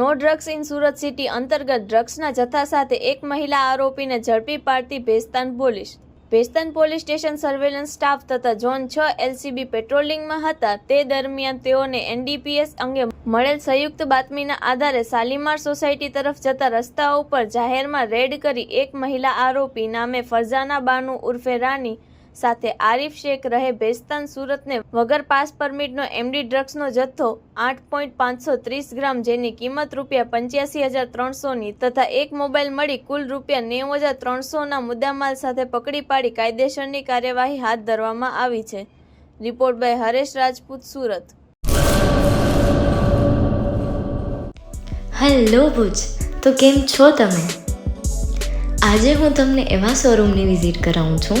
No drugs in Surat city અંતર્ગત ડ્રગ્સના જથ્થા સાથે એક મહિલા આરોપીને ઝડપી પાડતી Bhestan police. Bhestan police station surveillance staff તથા ઝોન છ એલસીબી પેટ્રોલિંગમાં હતા. તે દરમિયાન તેઓને એનડીપીએસ અંગે મળેલ સંયુક્ત બાતમીના આધારે શાલીમાર સોસાયટી તરફ જતા રસ્તા ઉપર જાહેરમાં રેડ કરી એક મહિલા આરોપી નામે ફરજાના બાનુ ઉર્ફે રાની સાથે આરિફ શેખ રહે ભેસ્તાન સુરતને વગર પાસ પરમિટનો એમડી ડ્રગ્સનો જથ્થો આઠ પોઈન્ટ પાંચસો ત્રીસ ગ્રામ જેની કિંમત રૂપિયા પંચ્યાસી હજાર ત્રણસોની તથા એક મોબાઈલ મળી કુલ રૂપિયા નેવું હજાર ત્રણસોના મુદ્દામાલ સાથે પકડી પાડી કાયદેસરની કાર્યવાહી હાથ ધરવામાં આવી છે. Report by Haresh Rajput, Surat. Hello Bhuj, તો કેમ છો તમે? આજે હું તમને એવા શોરૂમની વિઝિટ કરાવું છું